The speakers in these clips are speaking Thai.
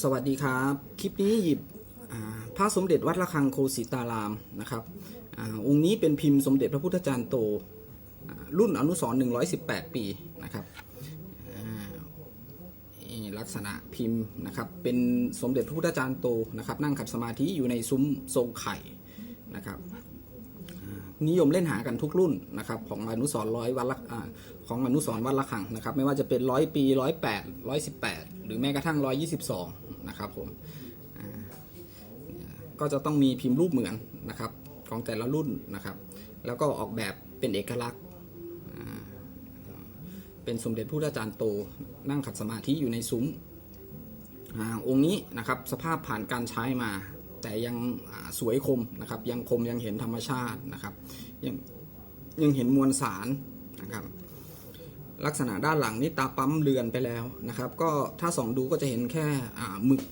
สวัสดีครับ คลิปนี้หยิบอ่าพระสมเด็จวัดระฆังโคสิตารามนะครับอองค์นี้เป็นพิมพ์สมเด็จพระพุทธจารย์โต รุ่นอนุสร118 ปีนะครับลักษณะพิมพ์นะครับเป็นสมเด็จพระพุทธจารย์โตนะครับนั่งขัดสมาธิอยู่ในซุ้มทรงไข่นะครับนิยมเล่นหากันทุกรุ่นนะครับของอนุสร์ร้อยวัดละของอนุสร์วัดละขังนะครับไม่ว่าจะเป็นร้อยปีร้อยแปดร้อยสิบแปด หรือแม้กระทั่งร้อยยี่สิบสองนะครับผมก็จะต้องมีพิมพ์รูปเหมือนนะครับของแต่ละรุ่นนะครับ แล้วก็ออกแบบเป็นเอกลักษณ์เป็นสมเด็จพระพุทธจารย์โตนั่งขัดสมาธิอยู่ในซุ้มอองค์นี้นะครับสภาพผ่านการใช้มา แต่ยังสวยคมนะครับ ยังคมยังเห็นธรรมชาตินะครับ ยังยังเห็นมวลสารนะครับ ลักษณะด้านหลังนี่ตาปั๊มเลือนไปแล้วนะครับ ก็ถ้าส่องดูก็จะเห็นแค่หมึก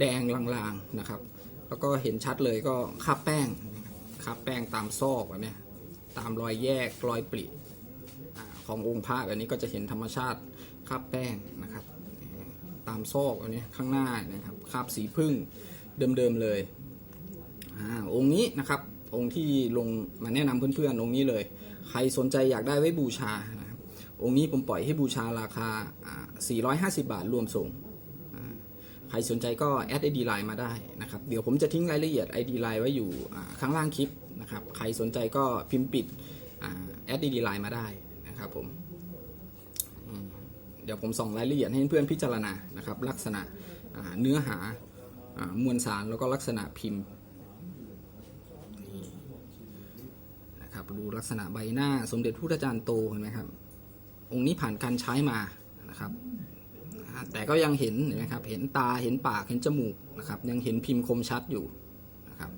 แดงลางๆนะครับ แล้วก็เห็นชัดเลยก็คาบแป้งคาบแป้งตามซอกแบบเนี้ยตามรอยแยกรอยปริขององค์พระแบบนี้ก็จะเห็นธรรมชาติคาบแป้งนะครับ ตามซอกอันนี้ข้างหน้านะครับคาบสีพึ่งเดิมๆเลยอองค์นี้นะครับองค์ที่ลงมาแนะนำเพื่อนๆองค์นี้เลย ใครสนใจอยากได้ไว้บูชานะ องค์นี้ผมปล่อยให้บูชาราคา 450 บาทรวมส่ง ใครสนใจก็แอดไอดีไลน์มาได้นะครับ เดี๋ยวผมจะทิ้งรายละเอียด ID ไลน์ไว้อยู่ข้างล่างคลิปนะครับ ใครสนใจก็พิมพ์ปิดแอดไอดีไลน์มาได้นะครับผม เดี๋ยวผมส่งรายละเอียดให้เพื่อนพิจารณานะครับ ลักษณะเนื้อหามวลสารแล้วก็ลักษณะพิมพ์นะครับดูลักษณะใบหน้าสมเด็จพระพุทธจารย์โตเห็นไหมครับ องค์นี้ผ่านการใช้มานะครับ แต่ก็ยังเห็นนไหมครับ เห็นตา เห็นปาก เห็นจมูกนะครับ ยังเห็นพิมพ์คมชัดอยู่นะครับ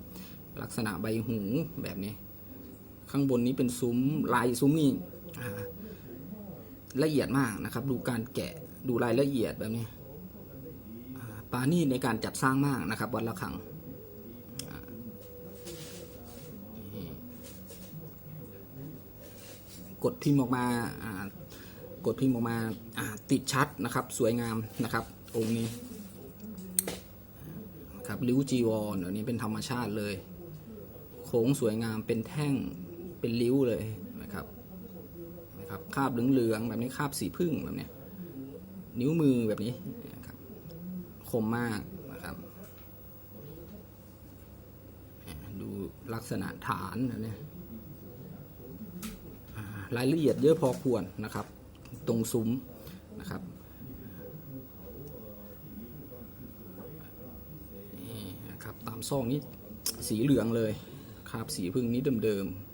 ลักษณะใบหูแบบนี้ ข้างบนนี้เป็นซุ้มลายซุ้มนี่ละเอียดมากนะครับ ดูการแกะ ดูรายละเอียดแบบนี้ปานี่ในการจัดสร้างมากนะครับ วัดละขังกดพิมพ์ออกมาา กดพิมพ์ออกมาติดชัดนะครับ สวยงามนะครับ องค์นี้ครับริ้วจีวรอันนี้เป็นธรรมชาติเลย โค้งสวยงามเป็นแท่งเป็นริ้วเลยนะครับนะครับคาบเหลืองๆแบบนี้คาบสีพึ่งแบบนี้นิ้วมือแบบนี้นะครับคมมากนะครับ ดูลักษณะฐานแบบนี้อ่ารายละเอียดเยอะพอควรนะครับ ตรงซุ้มนะครับนี่นะครับตามซองนี้สีเหลืองเลยคราบสีพึ่งนี้เดิมๆ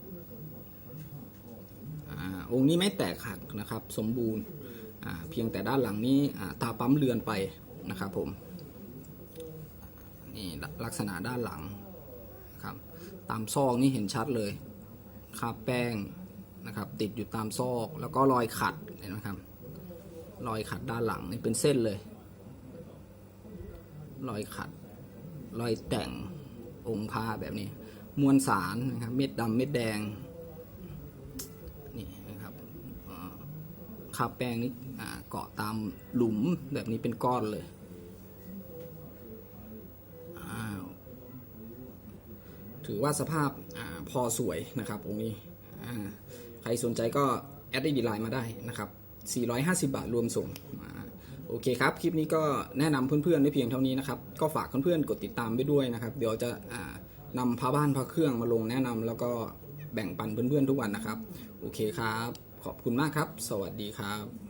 อองค์นี้ไม่แตกหักนะครับ สมบูรณ์เพียงแต่ด้านหลังนี้ตาปั๊มเลือนไปนะครับผมนี่ลักษณะด้านหลังนะครับตามซอกนี่เห็นชัดเลยคราบแป้งนะครับติดอยู่ตามซอกแล้วก็รอยขัด ห็นไหมครับ รอยขัดด้านหลังนี่เป็นเส้นเลย รอยขัด รอยแต่งองค์พระแบบนี้ มวลสารนะครับ เม็ดดำเม็ดแดง นี่นะครับคาบแป้งนี่เกาะตามหลุมแบบนี้เป็นก้อนเลยถือว่าสภาพอพอสวยนะครับองค์นี้ ใครสนใจก็ ดไอดีไลน์มาได้นะครับ 450 บาทรวมส่งอ่าโอเคครับ คลิปนี้ก็แนะนำเพื่อนๆได้เพียงเท่านี้นะครับ ก็ฝากเพื่อนๆกดติดตามไปด้วยนะครับ เดี๋ยวจะอ่านำพาบ้านพาเครื่องมาลงแนะนำแล้วก็แบ่งปันเพื่อนๆทุกวันนะครับ โอเคครับ ขอบคุณมากครับ สวัสดีครับ